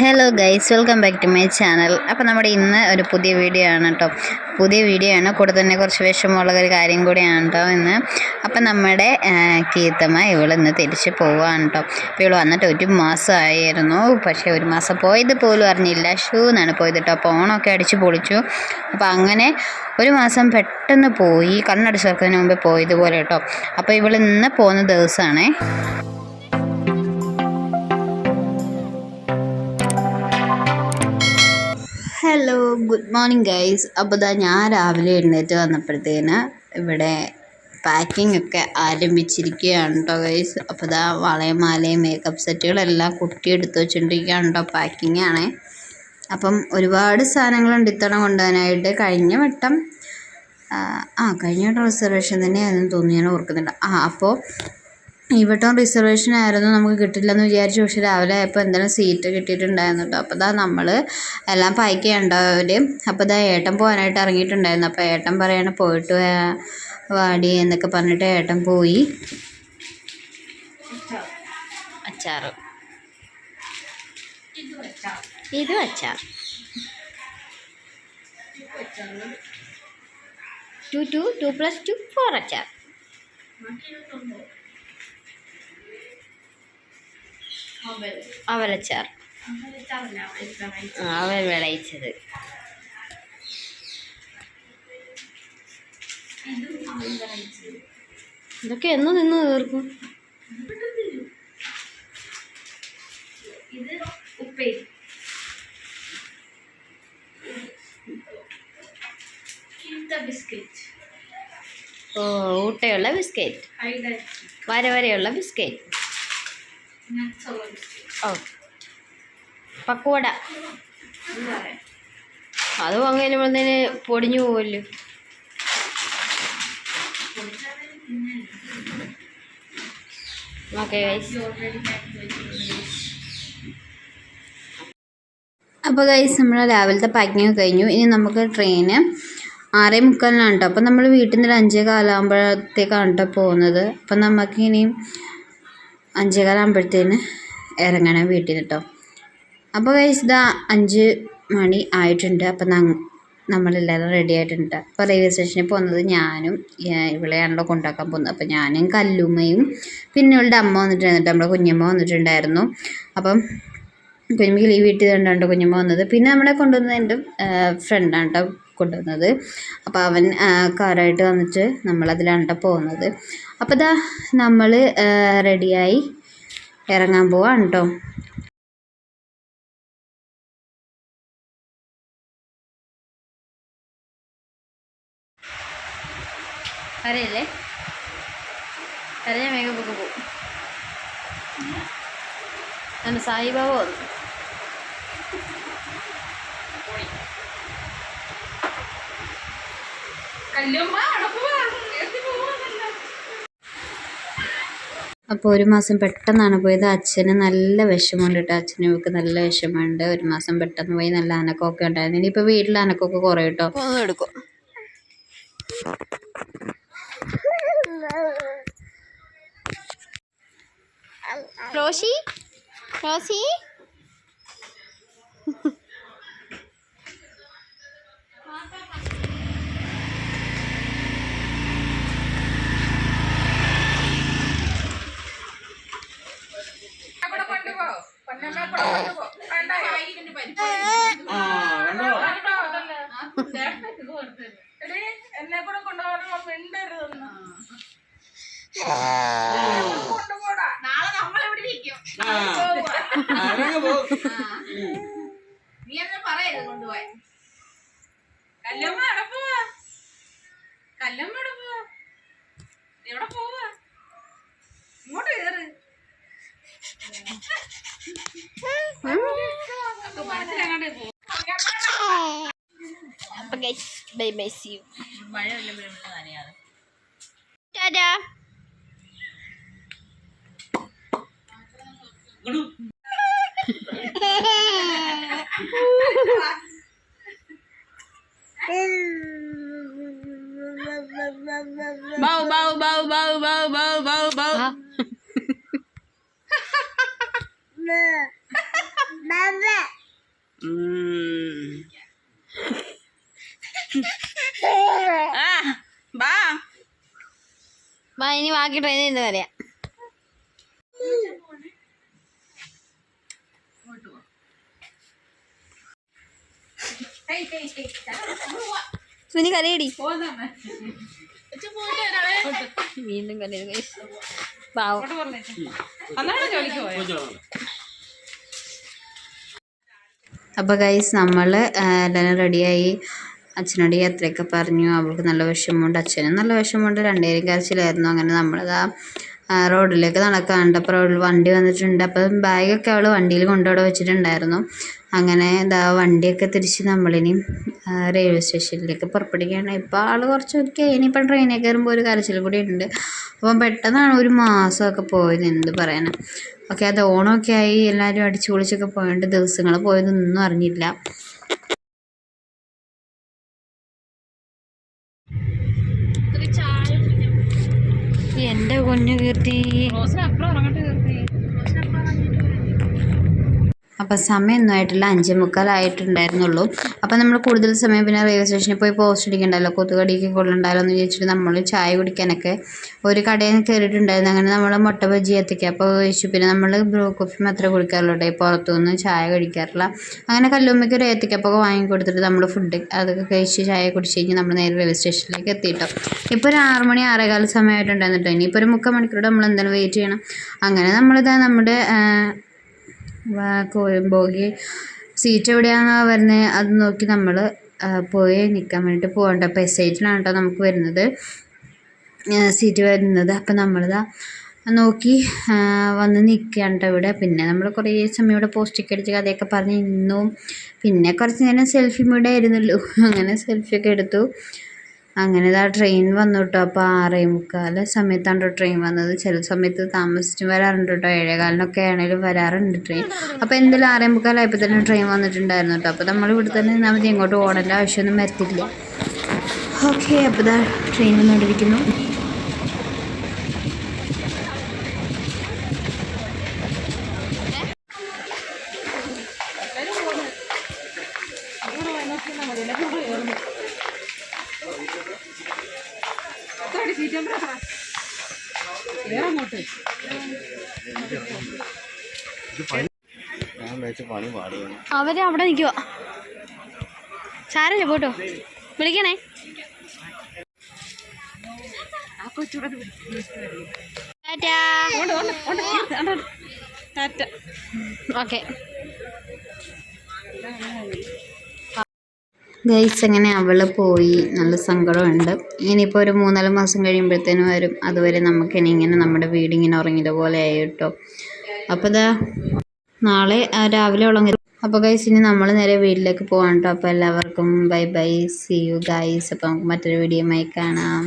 Hello guys welcome back to my channel അപ്പോൾ നമ്മുടെ ഇന്ന് ഒരു പുതിയ വീഡിയോ ആണ് കേട്ടോ പുതിയ വീഡിയോ ആണ്. കൂടെ തന്നെ കുറച്ച് വിഷമമുള്ള ഒരു കാര്യം കൂടിയാണ് കേട്ടോ ഇന്ന്. അപ്പം നമ്മുടെ കീർത്തമ്മ ഇവൾ ഇന്ന് തിരിച്ച് പോവാണ് കേട്ടോ അപ്പോൾ ഇവൾ വന്നിട്ട് ഒരു മാസമായിരുന്നു. പക്ഷേ ഒരു മാസം പോയത് പോലും അറിഞ്ഞില്ല. ഷൂ എന്നാണ് പോയത് കേട്ടോ അപ്പോൾ ഓണമൊക്കെ അടിച്ച് പൊളിച്ചു. അപ്പോൾ അങ്ങനെ ഒരു മാസം പെട്ടെന്ന് പോയി. കണ്ണടിച്ച് തുറക്കുന്നതിന് മുമ്പേ പോയതുപോലെ കേട്ടോ അപ്പോൾ ഇവൾ ഇന്ന് പോകുന്ന ദിവസമാണേ. ഹലോ ഗുഡ് മോർണിംഗ് ഗൈസ് അപ്പോൾ ഇതാ ഞാൻ രാവിലെ എഴുന്നേറ്റ് വന്നപ്പോഴത്തേന് ഇവിടെ പാക്കിംഗ് ഒക്കെ ആരംഭിച്ചിരിക്കുകയാണ് കേട്ടോ ഗൈസ് അപ്പോൾ ഇതാ വളയും മാലയും മേക്കപ്പ് സെറ്റുകളെല്ലാം കുട്ടി എടുത്ത് വെച്ചുകൊണ്ടിരിക്കുകയാണ് കേട്ടോ പാക്കിംഗ് ആണേ. അപ്പം ഒരുപാട് സാധനങ്ങളുണ്ട് ഇത്തവണ കൊണ്ടുപോകാനായിട്ട് കഴിഞ്ഞ വട്ടം ആ കഴിഞ്ഞ വട്ടം റിസർവേഷൻ തന്നെയായിരുന്നു തോന്നുന്നു. ഞാൻ ഓർക്കുന്നുണ്ട്. ആ അപ്പോൾ ഈ വട്ടം റിസർവേഷൻ ആയിരുന്നു നമുക്ക് കിട്ടില്ലെന്ന് വിചാരിച്ചു. പക്ഷെ രാവിലെ ആയപ്പോൾ എന്തായാലും സീറ്റ് കിട്ടിയിട്ടുണ്ടായിരുന്നു കേട്ടോ. അപ്പോൾ ഇതാ നമ്മൾ എല്ലാം പാക്ക് ചെയ്യേണ്ടവർ അപ്പോൾ ഇതാ ഏട്ടൻ പോകാനായിട്ട് ഇറങ്ങിയിട്ടുണ്ടായിരുന്നു. അപ്പോൾ ഏട്ടൻ പറയണ പോയിട്ട് വാടി എന്നൊക്കെ പറഞ്ഞിട്ട് ഏട്ടൻ പോയി. അച്ചാറ്. ഇത് അച്ചാർ. Two two two plus two four അച്ചാർ. അവലച്ചാർ. അവൻ വിളയിച്ചത് ഇതൊക്കെ എന്ന് നിന്ന് തീർക്കും. ഇത് ഉപ്പേരി ബിസ്ക്കറ്റ് ഓ ഊട്ടയുള്ള ബിസ്ക്കറ്റ് വര വരെയുള്ള ബിസ്ക്കറ്റ് ഓ. അത് വാങ്ങി വന്നതിന് പൊടിഞ്ഞു പോവല്ലോ. അപ്പോൾ ഗൈസ് നമ്മൾ രാവിലത്തെ പാക്കിങ് കഴിഞ്ഞു. ഇനി നമുക്ക് ട്രെയിന് ആറേ മുക്കാലിനാണ് കേട്ടോ അപ്പം നമ്മൾ വീട്ടിൽ നിന്ന് ഒരു അഞ്ചേ കാലാകുമ്പോഴത്തേക്കാണ് കേട്ടോ പോകുന്നത്. അപ്പം നമുക്ക് ഇനിയും അഞ്ചേ കാലാകുമ്പോഴത്തേന് ഇറങ്ങണം വീട്ടിൽ നിന്ന് കേട്ടോ അപ്പോൾ ഗൈസ് ഇതാ അഞ്ച് മണി ആയിട്ടുണ്ട്. അപ്പം നമ്മളെല്ലാവരും റെഡി ആയിട്ടുണ്ട്. അപ്പോൾ റെയിൽവേ സ്റ്റേഷനിൽ പോകുന്നത് ഞാനും ഇവിളെയാണല്ലോ കൊണ്ടാക്കാൻ പോകുന്നത്. അപ്പോൾ ഞാനും കല്ലുമ്മയും പിന്നെ ഇവളുടെ അമ്മ വന്നിട്ടുണ്ടായിരുന്നു. നമ്മുടെ കുഞ്ഞമ്മ വന്നിട്ടുണ്ടായിരുന്നു. അപ്പം കുഞ്ഞമ്മക്ക് ലീവ് കിട്ടിയത് കൊണ്ടാണ് കുഞ്ഞമ്മ വന്നത്. പിന്നെ നമ്മളെ കൊണ്ടുവന്നത് എന്റെ ഫ്രണ്ടാണ് കേട്ടോ. കൊണ്ടുവന്നത്. അപ്പോൾ അവൻ കാറായിട്ട് വന്നിട്ട് നമ്മളതിലാണ് അണ്ട പോകുന്നത് അപ്പോൾ ഇതാ നമ്മൾ റെഡിയായി ഇറങ്ങാൻ പോവാണ് കേട്ടോ അറിയല്ലേ അറിയാം വേഗം പോകും പോകും സായിബാബ വന്നു കല്ലുമ്മ അവിടെ പോവാ എത്തി പോവാന്നല്ല അപ്പോൾ ഒരു മാസം പെട്ടെന്നാണ് പോയത്. അച്ഛന് നല്ല വിഷമമുണ്ട് കേട്ടോ. അച്ഛനും ഇവർക്ക് നല്ല വിഷമമുണ്ട്. ഒരു മാസം പെട്ടെന്ന് പോയി. നല്ല അനക്കമൊക്കെ ഉണ്ടായിരുന്നു. ഇനിയിപ്പോൾ വീട്ടിൽ അനക്കമൊക്കെ കുറേ കേട്ടോ. എടുക്കും റോഷി? റോസി അവിടെ കൊണ്ടുപോ പൊന്നമ്മ കൂടെ കൊണ്ടുപോ വേണ്ട എടീ, എന്നെ കൂടെ കൊണ്ടുപോകാനുള്ള മിണ്ടരുതെന്ന്. കൊണ്ടുപോടാ. നാളെ നമ്മൾ എവിടെ ഇരിക്കും നീ എന്ന് പറയരുത് കൊണ്ടുപോയി കല്ലമ്മ എവിടെ പോവാ? കല്ലമ്മ എവിടെ പോവാ? എവിടെ പോവാ? ഇങ്ങോട്ട് കയറ് അപ്പൊ guys bye bye see you Tata Bau, bau, bau, bau, bau, bau, bau, bau. ബാ. ഇനി ബാക്കി ട്രെയിനിൽ നിന്ന് പറയാം സുനി കരയിടി. വീണ്ടും കരയുക പാവം. അപ്പോൾ ഗൈസ് നമ്മൾ എല്ലാവരും റെഡിയായി അച്ഛനോട് യാത്രയൊക്കെ പറഞ്ഞു. അവൾക്ക് നല്ല വിഷമമുണ്ട്. അച്ഛനും നല്ല വിഷമമുണ്ട്. രണ്ടുപേരും കരച്ചിലായിരുന്നു. അങ്ങനെ നമ്മളിതാ റോഡിലേക്ക് നടക്കാനുണ്ട്. അപ്പോൾ റോഡിൽ വണ്ടി വന്നിട്ടുണ്ട്. അപ്പം ബാഗൊക്കെ അവൾ വണ്ടിയിൽ കൊണ്ടുവിടെ വെച്ചിട്ടുണ്ടായിരുന്നു. അങ്ങനെ ഇതാ വണ്ടിയൊക്കെ തിരിച്ച് നമ്മളിനി റെയിൽവേ സ്റ്റേഷനിലേക്ക് പുറപ്പെടുകയാണ്. ഇപ്പോൾ ആൾ കുറച്ചൊക്കെ ഇനിയിപ്പോൾ ട്രെയിനിൽ കയറുമ്പോൾ ഒരു കരച്ചിൽ കൂടി ഉണ്ട്. അപ്പം പെട്ടെന്നാണ് ഒരു മാസമൊക്കെ പോയത് എന്ത് പറയാനാ. ഓക്കെ അത് ഓണമൊക്കെ ആയി. എല്ലാവരും അടിച്ചു പൊളിച്ചൊക്കെ പോയതുകൊണ്ട് ദിവസങ്ങൾ പോയതൊന്നും അറിഞ്ഞില്ല. എന്റെ കുഞ്ഞു കീർത്തി. അപ്പുറം ഉറങ്ങട്ടെ കീർത്തി. അപ്പം സമയമൊന്നും ആയിട്ടില്ല. അഞ്ചേ മുക്കാലായിട്ടുണ്ടായിരുന്നുള്ളൂ അപ്പോൾ നമ്മൾ കൂടുതൽ സമയം പിന്നെ റെയിൽവേ സ്റ്റേഷനിൽ പോയി പോസ്റ്റ് അടിക്കണ്ടല്ലോ? കൊത്തുകടിക്ക് കൊള്ളണ്ടല്ലോ എന്ന് ചോദിച്ചിട്ട് നമ്മൾ ചായ കുടിക്കാനൊക്കെ ഒരു കടയിൽ കയറിയിട്ടുണ്ടായിരുന്നു അങ്ങനെ നമ്മൾ മുട്ട ബജി എത്തിക്കുക അപ്പോൾ ചോദിച്ചു പിന്നെ നമ്മൾ ബ്രൂ കോഫി മാത്രമേ കുടിക്കാറുള്ളൂ ഈ പുറത്തുനിന്ന് ചായ കഴിക്കാറില്ല. അങ്ങനെ കല്ലുമ്മയ്ക്ക് ഒരു ഏത്തക്കപ്പൊക്കെ വാങ്ങി കൊടുത്തിട്ട് നമ്മൾ ഫുഡ് അതൊക്കെ കഴിച്ച് ചായ കുടിച്ച് കഴിഞ്ഞ് നമ്മൾ നേരെ റെയിൽവേ സ്റ്റേഷനിലേക്ക് എത്തിയിട്ടോ ഇപ്പോൾ ഒരു ആറ് മണി ആറേകാല സമയമായിട്ടുണ്ടായിരുന്നു കേട്ടോ. ഇനിയിപ്പോൾ ഒരു മുക്കാൽ മണിക്കൂർ നമ്മൾ എന്തായാലും വെയിറ്റ് ചെയ്യണം? അങ്ങനെ നമ്മളിതാ നമ്മുടെ ബോഗി സീറ്റ് എവിടെയാണോ വരുന്നത് അത് നോക്കി നമ്മൾ പോയി നിൽക്കാൻ വേണ്ടിയിട്ട് പോകേണ്ട. അപ്പോൾ എസ് ഐറ്റിലാണ് കേട്ടോ നമുക്ക് വരുന്നത്. സീറ്റ് വരുന്നത്. അപ്പം നമ്മളിതാ നോക്കി വന്ന് നിൽക്കുകയാണ് ഇവിടെ. പിന്നെ നമ്മൾ കുറേ സമയം ഇവിടെ പോസ്റ്റൊക്കെ അടിച്ച് കഥയൊക്കെ പറഞ്ഞ് നിന്നു. പിന്നെ കുറച്ച് നേരം സെൽഫി ഇവിടെ ആയിരുന്നല്ലോ. അങ്ങനെ സെൽഫിയൊക്കെ എടുത്തു. അങ്ങനെ ദാ ട്രെയിൻ വന്നു കേട്ടോ അപ്പോൾ ആറേ മുക്കാൽ സമയത്താണ് കേട്ടോ ട്രെയിൻ വന്നത്. ചില സമയത്ത് താമസിച്ചും വരാറുണ്ട് കേട്ടോ ഏഴേകാലിനൊക്കെ ആണെങ്കിലും വരാറുണ്ട് ട്രെയിൻ അപ്പോൾ എന്തായാലും ആറേ മുക്കാലായപ്പോൾ തന്നെ ട്രെയിൻ വന്നിട്ടുണ്ടായിരുന്നു കേട്ടോ അപ്പോൾ നമ്മൾ ഇവിടെ തന്നെ നിന്നാൽ മതി. എങ്ങോട്ട് ഓടേണ്ട ആവശ്യമൊന്നും വരത്തില്ല. ഓക്കെ അപ്പോൾ ഇതാ ട്രെയിൻ വന്നുകൊണ്ടിരിക്കുന്നു അവർ അവിടെ നിൽക്കുക സാരല്ലേ പോട്ടോ? വിളിക്കണേ. ഓക്കെ. ഗൈസ് അങ്ങനെ അവൾ പോയി നല്ല സങ്കടമുണ്ട്. ഇനിയിപ്പോൾ ഒരു മൂന്നാൽ മാസം കഴിയുമ്പോഴത്തേനും വരും. അതുവരെ നമുക്ക് ഇനി ഇങ്ങനെ നമ്മുടെ വീടിങ്ങനെ ഉറങ്ങിയത് പോലെ ആയി കേട്ടോ അപ്പോൾ ഇതാ നാളെ രാവിലെ ഉളങ്ങി അപ്പോൾ ഗൈസ് ഇനി നമ്മൾ നേരെ വീട്ടിലേക്ക് പോകാം കേട്ടോ. അപ്പോൾ എല്ലാവർക്കും bye bye see you guys അപ്പോൾ മറ്റൊരു വീഡിയോയുമായി കാണാം.